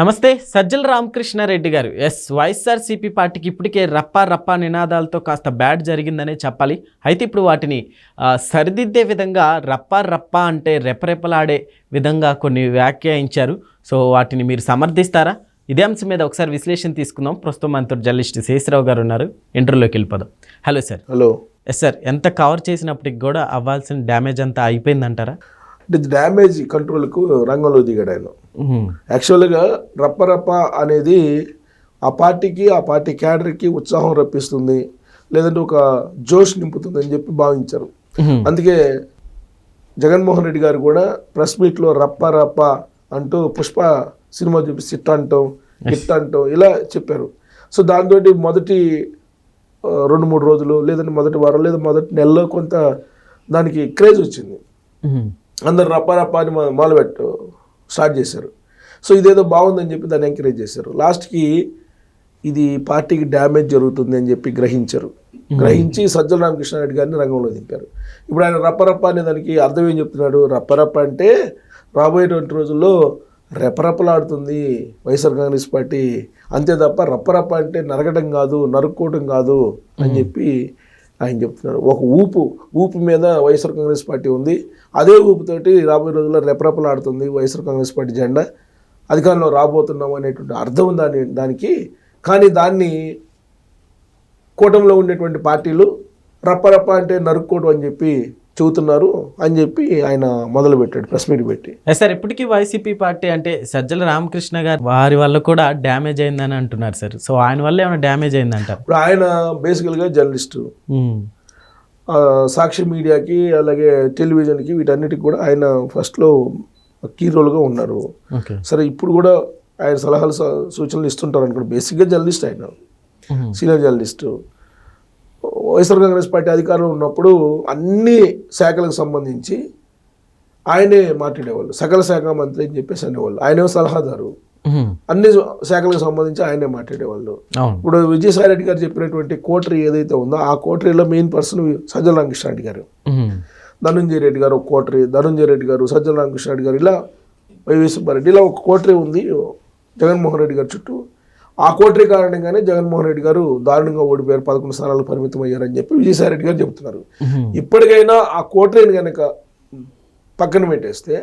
నమస్తే సజ్జల రామకృష్ణారెడ్డి గారు. ఎస్ వైఎస్ఆర్సీపీ పార్టీకి ఇప్పటికే రప్పా రప్పా నినాదాలతో కాస్త బ్యాడ్ జరిగిందనే చెప్పాలి. అయితే ఇప్పుడు వాటిని సరిదిద్దే విధంగా రప్పా రప్పా అంటే రెపరెపలాడే విధంగా కొన్ని వ్యాఖ్యానించారు సో వాటిని మీరు సమర్థిస్తారా? ఇదే అంశం మీద ఒకసారి విశ్లేషణ తీసుకుందాం. ప్రస్తుతం మనతో జర్నలిస్ట్ శేషరావు గారు ఉన్నారు. ఇంటర్వ్యూలోకి వెళ్ళిపోదాం. Hello sir. Hello. Yes sir ఎంత కవర్ చేసినప్పటికి కూడా అవ్వాల్సిన డ్యామేజ్ అంతా అయిపోయిందంటారా? డ్యామేజ్ కంట్రోల్కు రంగంలో దిగాడు ఆయన. యాక్చువల్గా రప్పరప్ప అనేది ఆ పార్టీకి ఆ పార్టీ క్యాడర్కి ఉత్సాహం రప్పిస్తుంది లేదంటే ఒక జోష్ నింపుతుంది అని చెప్పి భావించారు. అందుకే జగన్మోహన్ రెడ్డి గారు కూడా ప్రెస్ మీట్లో రప్ప రప్ప అంటూ పుష్ప సినిమా చూపిస్తే ఇట్ట అంటాం ఇట్ట అంటాం ఇలా చెప్పారు. సో దాంతో మొదటి రెండు మూడు రోజులు లేదంటే మొదటి వారం లేదా మొదటి నెలలో కొంత దానికి క్రేజ్ వచ్చింది. అందరు రప్ప రప్ప అని మొదలుపెట్టు స్టార్ట్ చేశారు. సో ఇదేదో బాగుందని చెప్పి దాన్ని ఎంకరేజ్ చేశారు. లాస్ట్కి ఇది పార్టీకి డ్యామేజ్ జరుగుతుంది అని చెప్పి గ్రహించారు. గ్రహించి సజ్జల రామకృష్ణారెడ్డి గారిని రంగంలో దింపారు. ఇప్పుడు ఆయన రప్పరప్ప అనే దానికి అర్థం ఏం చెప్తున్నాడు? రప్పరప్ప అంటే రాబోయేటువంటి రోజుల్లో రెపరెపలాడుతుంది వైఎస్ఆర్ కాంగ్రెస్ పార్టీ. అంతే తప్ప రప్పరప్ప అంటే నరకడం కాదు నరుక్కోవడం కాదు అని చెప్పి ఆయన చెప్తున్నారు ఒక ఊపు ఊపు మీద వైఎస్ఆర్ కాంగ్రెస్ పార్టీ ఉంది. అదే ఊపుతోటి రాబోయే రోజుల్లో రెపరెపలాడుతుంది వైఎస్ఆర్ కాంగ్రెస్ పార్టీ జెండా. అధికారంలో రాబోతున్నాం అనేటువంటి అర్థం దాని దానికి. కానీ దాన్ని కూటమిలో ఉండేటువంటి పార్టీలు రప్పరప్ప అంటే నరుక్కోవడం అని చెప్పి చెబుతున్నారు అని చెప్పి ఆయన మొదలుపెట్టాడు ప్రెస్ మీట్ పెట్టి. సార్ ఇప్పటికీ వైసీపీ పార్టీ అంటే సజ్జల రామకృష్ణ గారు వారి వల్ల కూడా డ్యామేజ్ అయిందని అంటున్నారు సార్. సో ఆయన వల్ల ఏమైనా డ్యామేజ్ అయిందంటారు? ఇప్పుడు ఆయన బేసికల్గా జర్నలిస్టు. సాక్షి మీడియాకి అలాగే టెలివిజన్కి వీటన్నిటికి కూడా ఆయన ఫస్ట్లో కీ రోల్గా ఉన్నారు. ఓకే. సరే ఇప్పుడు కూడా ఆయన సలహాలు సూచనలు ఇస్తుంటారు అనుకోండి. బేసిక్గా జర్నలిస్ట్ ఆయన. Senior journalist. YSR Congress party అధికారంలో ఉన్నప్పుడు అన్ని శాఖలకు సంబంధించి ఆయనే మాట్లాడేవాళ్ళు. సకల శాఖ మంత్రి అని చెప్పేసి అనేవాళ్ళు. ఆయనే సలహాదారు. అన్ని శాఖలకు సంబంధించి ఆయనే మాట్లాడేవాళ్ళు. ఇప్పుడు విజయసాయి రెడ్డి గారు చెప్పినటువంటి కోటరీ ఏదైతే ఉందో ఆ కోటరీలో మెయిన్ పర్సన్ సజ్జల రామకృష్ణ రెడ్డి గారు. ధనుంజయ రెడ్డి గారు ఒక కోటరీ ధనుంజయ రెడ్డి గారు సజ్జల రామకృష్ణ రెడ్డి గారు ఇలా వైవి సుబ్బారెడ్డి. ఇలా ఒక కోటరీ ఉంది జగన్మోహన్ రెడ్డి గారి చుట్టూ. ఆ కోటరీ కారణంగానే జగన్మోహన్ రెడ్డి గారు దారుణంగా ఓడిపోయారు పదకొండు స్థానాలు పరిమితం అయ్యారని చెప్పి విజయసాయి రెడ్డి గారు చెబుతున్నారు. ఇప్పటికైనా ఆ కోటరీని కనుక పక్కన పెట్టేస్తే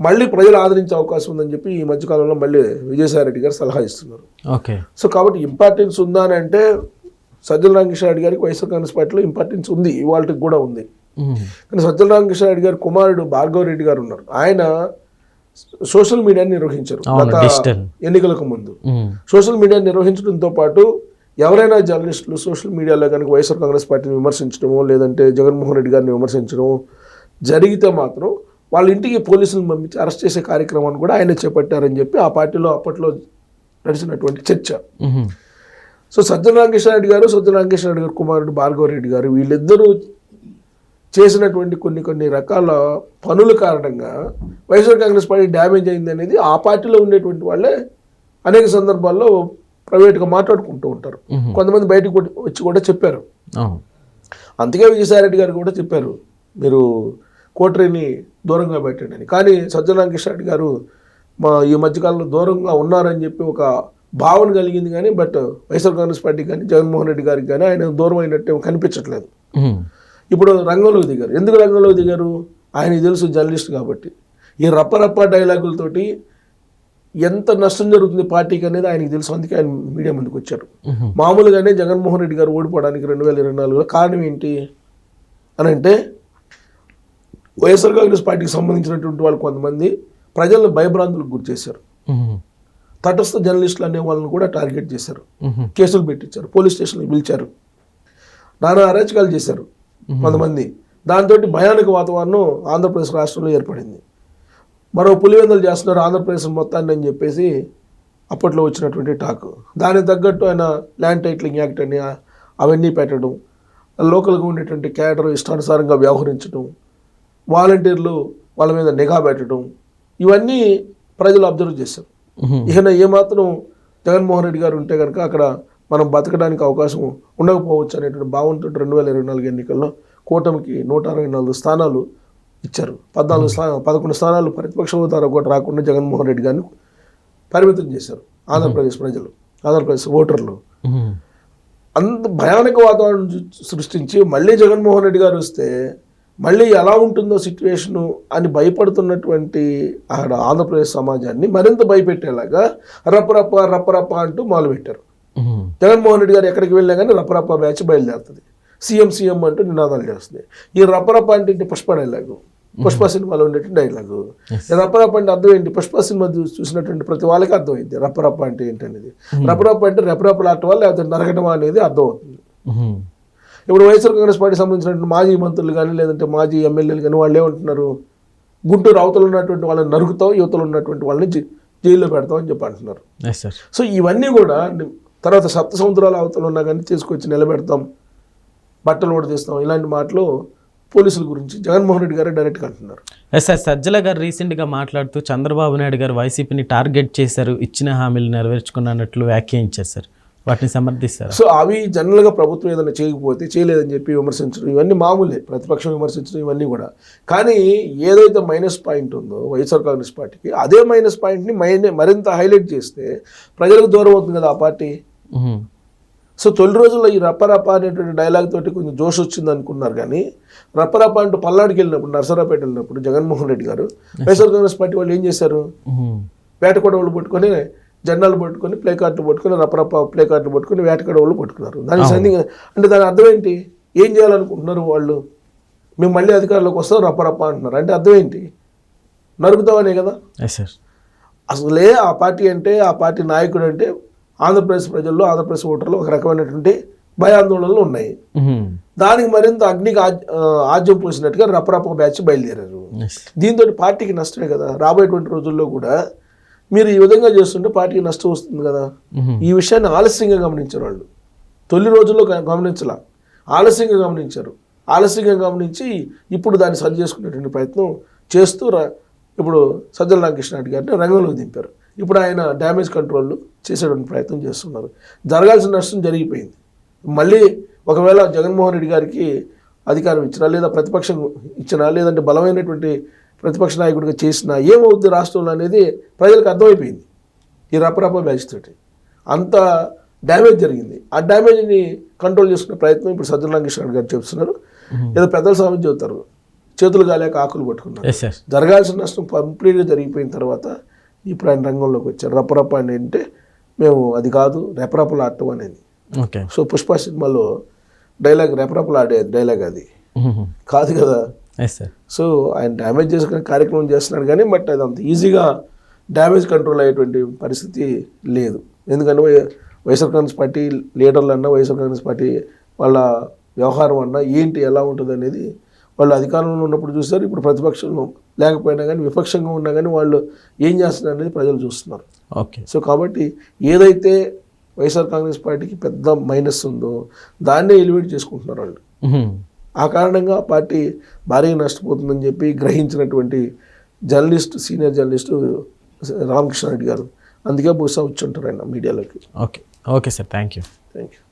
మళ్ళీ ప్రజలు ఆదరించే అవకాశం ఉందని చెప్పి ఈ మధ్యకాలంలో మళ్ళీ విజయసాయి రెడ్డి గారు సలహా ఇస్తున్నారు. ఓకే. సో కాబట్టి ఇంపార్టెన్స్ ఉందా అని అంటే సజ్జల రామకృష్ణ రెడ్డి గారికి వైఎస్ఆర్ కాంగ్రెస్ పార్టీలో ఇంపార్టెన్స్ ఉంది ఇవాళకి కూడా ఉంది. కానీ సజ్జల రామకృష్ణ రెడ్డి గారి కుమారుడు భార్గవ రెడ్డి గారు ఉన్నారు. ఆయన సోషల్ మీడియాని నిర్వహించారు గత. ఎన్నికలకు ముందు. సోషల్ మీడియాని నిర్వహించడంతో పాటు ఎవరైనా జర్నలిస్టులు సోషల్ మీడియాలో కనుక వైఎస్ఆర్ కాంగ్రెస్ పార్టీని విమర్శించడమో లేదంటే జగన్మోహన్ రెడ్డి గారిని విమర్శించడమో జరిగితే మాత్రం వాళ్ళ ఇంటికి పోలీసులను పంపించి అరెస్ట్ చేసే కార్యక్రమాన్ని కూడా ఆయన చేపట్టారని చెప్పి ఆ పార్టీలో అప్పట్లో నడిచినటువంటి చర్చ. సో సజ్జన రామకృష్ణారెడ్డి గారు సజ్జన రామకృష్ణారెడ్డి గారు కుమారుడు భార్గవ రెడ్డి గారు వీళ్ళిద్దరూ చేసినటువంటి కొన్ని కొన్ని రకాల పనుల కారణంగా వైఎస్ఆర్ కాంగ్రెస్ పార్టీ డ్యామేజ్ అయింది అనేది ఆ పార్టీలో ఉండేటువంటి వాళ్ళే అనేక సందర్భాల్లో ప్రైవేట్గా మాట్లాడుకుంటూ ఉంటారు. కొంతమంది బయటకు వచ్చి కూడా చెప్పారు. అందుకే విజయసాయిరెడ్డి గారు కూడా చెప్పారు మీరు కోటరీని దూరంగా పెట్టండి అని. కానీ సజ్జన రామకృష్ణారెడ్డి గారు మా ఈ మధ్యకాలంలో దూరంగా ఉన్నారని చెప్పి ఒక భావన కలిగింది కానీ బట్ వైఎస్ఆర్ కాంగ్రెస్ పార్టీకి కానీ జగన్మోహన్ రెడ్డి గారికి కానీ ఆయన దూరం అయినట్టు కనిపించట్లేదు. ఇప్పుడు రంగంలోకి దిగారు. ఎందుకు రంగంలోకి దిగారు? ఆయనకి తెలుసు జర్నలిస్ట్ కాబట్టి. ఈ రప్ప రప్ప డైలాగులతోటి ఎంత నష్టం జరుగుతుంది పార్టీకి అనేది ఆయనకి తెలుసు. అందుకే ఆయన మీడియా ముందుకు వచ్చారు. మామూలుగానే జగన్మోహన్ రెడ్డి గారు ఓడిపోవడానికి రెండు వేల ఇరవై నాలుగులో కారణం ఏంటి? అని అంటే వైఎస్ఆర్ కాంగ్రెస్ పార్టీకి సంబంధించినటువంటి వాళ్ళు కొంతమంది ప్రజలను భయభ్రాంతులకు గురి చేశారు. తటస్థ జర్నలిస్టులు అనే వాళ్ళని కూడా టార్గెట్ చేశారు. కేసులు పెట్టించారు. పోలీస్ స్టేషన్కి పిలిచారు. నానా అరాచకాలు చేశారు. కొంతమంది. దాంతో భయానక వాతావరణం ఆంధ్రప్రదేశ్ రాష్ట్రంలో ఏర్పడింది. మరో పులివెందలు చేస్తున్నారు ఆంధ్రప్రదేశ్ మొత్తాన్ని అని చెప్పేసి అప్పట్లో వచ్చినటువంటి టాక్. దానికి తగ్గట్టు ఆయన ల్యాండ్ టైటిలింగ్ యాక్ట్ అని అవన్నీ పెట్టడం లోకల్గా ఉండేటువంటి క్యాడర్ ఇష్టానుసారంగా వ్యవహరించడం వాలంటీర్లు వాళ్ళ మీద నిఘా పెట్టడం ఇవన్నీ ప్రజలు అబ్జర్వ్ చేశారు. ఇక ఏమాత్రం జగన్మోహన్ రెడ్డి గారు ఉంటే కనుక అక్కడ మనం బతకడానికి అవకాశం ఉండకపోవచ్చు అనేటువంటి భావంతో రెండు వేల ఇరవై నాలుగు ఎన్నికల్లో కూటమికి నూట అరవై నాలుగు స్థానాలు ఇచ్చారు పద్నాలుగు స్థానాలు పదకొండు స్థానాలు ప్రతిపక్ష హోదా కూడా రాకుండా జగన్మోహన్ రెడ్డి గారిని పరిమితం చేశారు ఆంధ్రప్రదేశ్ ప్రజలు ఆంధ్రప్రదేశ్ ఓటర్లు. అంత భయానక వాతావరణం సృష్టించి మళ్ళీ జగన్మోహన్ రెడ్డి గారు వస్తే మళ్ళీ ఎలా ఉంటుందో సిచ్యువేషను అని భయపడుతున్నటువంటి ఆడ ఆంధ్రప్రదేశ్ సమాజాన్ని మరింత భయపెట్టేలాగా రప్పరప్ప రప్పరప్ప అంటూ మొదలుపెట్టారు. జగన్మోహన్ రెడ్డి గారు ఎక్కడికి వెళ్ళినా కానీ రప్పరప్ప బ్యాచ్ బయలుదేరుతుంది. సీఎం సీఎం అంటూ నినాదాలు చేస్తుంది ఈ రప్పరప్ప అంటే పుష్ప డైలాగు పుష్ప సినిమాలో ఉండేటువంటి డైలాగు ఈ రప్పరప్ప అంటే అర్థం ఏంటి? పుష్ప సినిమా చూసినటువంటి ప్రతి వాళ్ళకి అర్థమైంది. రప్పరప్ప అంటే ఏంటనేది రప్పరప్ప అంటే రెపరప్పలాటవా లేకపోతే నరకటమా అనేది అర్థం అవుతుంది. ఇప్పుడు వైఎస్ఆర్ కాంగ్రెస్ పార్టీ సంబంధించినటువంటి మాజీ మంత్రులు కానీ లేదంటే మాజీ ఎమ్మెల్యేలు కానీ వాళ్ళు ఏమంటున్నారు గుంటూరు అవతల ఉన్నటువంటి వాళ్ళని నరుకుతావు యువతలు ఉన్నటువంటి వాళ్ళని జైల్లో పెడతావు అని చెప్పి అంటున్నారు. సో ఇవన్నీ కూడా తర్వాత సప్త సముద్రాల అవతల ఉన్నా కానీ తీసుకొచ్చి నిలబెడతాం. బట్టలు కూడా తీస్తాం. ఇలాంటి మాటలు పోలీసుల గురించి జగన్మోహన్ రెడ్డి గారే డైరెక్ట్గా అంటున్నారు. ఎస్ సార్ సజ్జల గారు రీసెంట్గా మాట్లాడుతూ చంద్రబాబు నాయుడు గారు వైసీపీని టార్గెట్ చేశారు ఇచ్చిన హామీలు నెరవేర్చుకున్నట్లు వ్యాఖ్యానించారు సార్ వాటిని సమర్థిస్తారు? సో అవి జనరల్గా ప్రభుత్వం ఏదైనా చేయకపోతే చేయలేదని చెప్పి విమర్శించడం ఇవన్నీ మామూలే. ప్రతిపక్షం విమర్శించడం ఇవన్నీ కూడా. కానీ ఏదైతే మైనస్ పాయింట్ ఉందో వైఎస్ఆర్ కాంగ్రెస్ పార్టీకి అదే మైనస్ పాయింట్ని మైన్ మరింత హైలైట్ చేస్తే ప్రజలకు దూరం అవుతుంది కదా ఆ పార్టీ? సో తొలి రోజుల్లో ఈ రప్పరప్ప అనేటువంటి డైలాగ్ తోటి కొంచెం జోష్ వచ్చింది అనుకున్నారు కానీ రప్పరప్ప అంటూ పల్నాడుకి వెళ్ళినప్పుడు నర్సరాపేట వెళ్ళినప్పుడు జగన్మోహన్ రెడ్డి గారు వైఎస్ఆర్ కాంగ్రెస్ పార్టీ వాళ్ళు ఏం చేశారు? వేట కొడవలు పట్టుకొని జెండాలు పట్టుకొని ప్లే కార్డులు పట్టుకొని రప్పరప్ప ప్లే కార్డులు పట్టుకొని వేట కొడవలు పట్టుకున్నారు. దానికి సంధి అంటే దాని అర్థం ఏంటి? ఏం చేయాలనుకుంటున్నారు వాళ్ళు? మేము మళ్ళీ అధికారంలోకి వస్తాం రప్పరప్ప అంటున్నారు. అంటే అర్థం ఏంటి? నరుకుతామనే కదా? అసలే ఆ పార్టీ అంటే ఆ పార్టీ నాయకుడు అంటే ఆంధ్రప్రదేశ్ ప్రజల్లో ఆంధ్రప్రదేశ్ ఓటర్లు ఒక రకమైనటువంటి భయాందోళనలు ఉన్నాయి. దానికి మరింత అగ్నికి ఆజ్యం పోసినట్టుగా రప్పరప్ప బ్యాచ్ బయలుదేరారు. దీంతో పార్టీకి నష్టమే కదా. రాబోయేటువంటి రోజుల్లో కూడా మీరు ఈ విధంగా చేస్తుంటే పార్టీకి నష్టం వస్తుంది కదా. ఈ విషయాన్ని ఆలస్యంగా గమనించారు వాళ్ళు. తొలి రోజుల్లో గమనించలా. ఆలస్యంగా గమనించారు. ఆలస్యంగా గమనించి ఇప్పుడు దాన్ని సరి చేసుకునేటువంటి ప్రయత్నం చేస్తూ రా ఇప్పుడు సజ్జల రామకృష్ణారెడ్డి గారిని రంగంలోకి దింపారు. ఇప్పుడు ఆయన డ్యామేజ్ కంట్రోల్ చేసేటువంటి ప్రయత్నం చేస్తున్నారు. జరగాల్సిన నష్టం జరిగిపోయింది. మళ్ళీ ఒకవేళ జగన్మోహన్ రెడ్డి గారికి అధికారం ఇచ్చినా లేదా ప్రతిపక్షం ఇచ్చినా లేదంటే బలమైనటువంటి ప్రతిపక్ష నాయకుడిగా చేసినా ఏమవుద్ది రాష్ట్రంలో అనేది ప్రజలకు అర్థమైపోయింది. ఈ రపరప బ్యాచ్ తోటి అంత డ్యామేజ్ జరిగింది. ఆ డ్యామేజ్ని కంట్రోల్ చేసుకునే ప్రయత్నం ఇప్పుడు సజ్జల రామకృష్ణ గారు చెప్తున్నారు ఏదో పెద్దల స్వామి చెబుతారు చేతులు కాలేక ఆకులు పట్టుకున్నారు. జరగాల్సిన నష్టం కంప్లీట్గా జరిగిపోయిన తర్వాత ఇప్పుడు ఆయన రంగంలోకి వచ్చారు. రపరప అని అంటే మేము అది కాదు రెపరపలు ఆడటం అనేది. ఓకే. సో పుష్ప సినిమాలో డైలాగ్ రెపరపలు ఆడే డైలాగ్ అది. కాదు కదా. సో ఆయన డ్యామేజ్ చేసుకునే కార్యక్రమం చేస్తున్నాడు కానీ బట్ అది అంత ఈజీగా డ్యామేజ్ కంట్రోల్ అయ్యేటువంటి పరిస్థితి లేదు. ఎందుకంటే వైఎస్ఆర్ కాంగ్రెస్ పార్టీ లీడర్లు అన్నా వైఎస్ఆర్ కాంగ్రెస్ పార్టీ వాళ్ళ వ్యవహారం అన్నా ఏంటి ఎలా ఉంటుంది అనేది వాళ్ళు అధికారంలో ఉన్నప్పుడు చూస్తారు ఇప్పుడు ప్రతిపక్షంలో లేకపోయినా కానీ విపక్షంగా ఉన్నా కానీ వాళ్ళు ఏం చేస్తున్నారు అనేది ప్రజలు చూస్తున్నారు. ఓకే. సో కాబట్టి ఏదైతే వైఎస్ఆర్ కాంగ్రెస్ పార్టీకి పెద్ద మైనస్ ఉందో దాన్నే ఎలివేట్ చేసుకుంటున్నారు వాళ్ళు. ఆ కారణంగా పార్టీ భారీగా నష్టపోతుందని చెప్పి గ్రహించినటువంటి journalist senior journalist Ramakrishna Reddy గారు. అందుకే బహుశా వచ్చి ఉంటారు ఆయన మీడియాలోకి. Okay. Okay sir. Thank you. Thank you.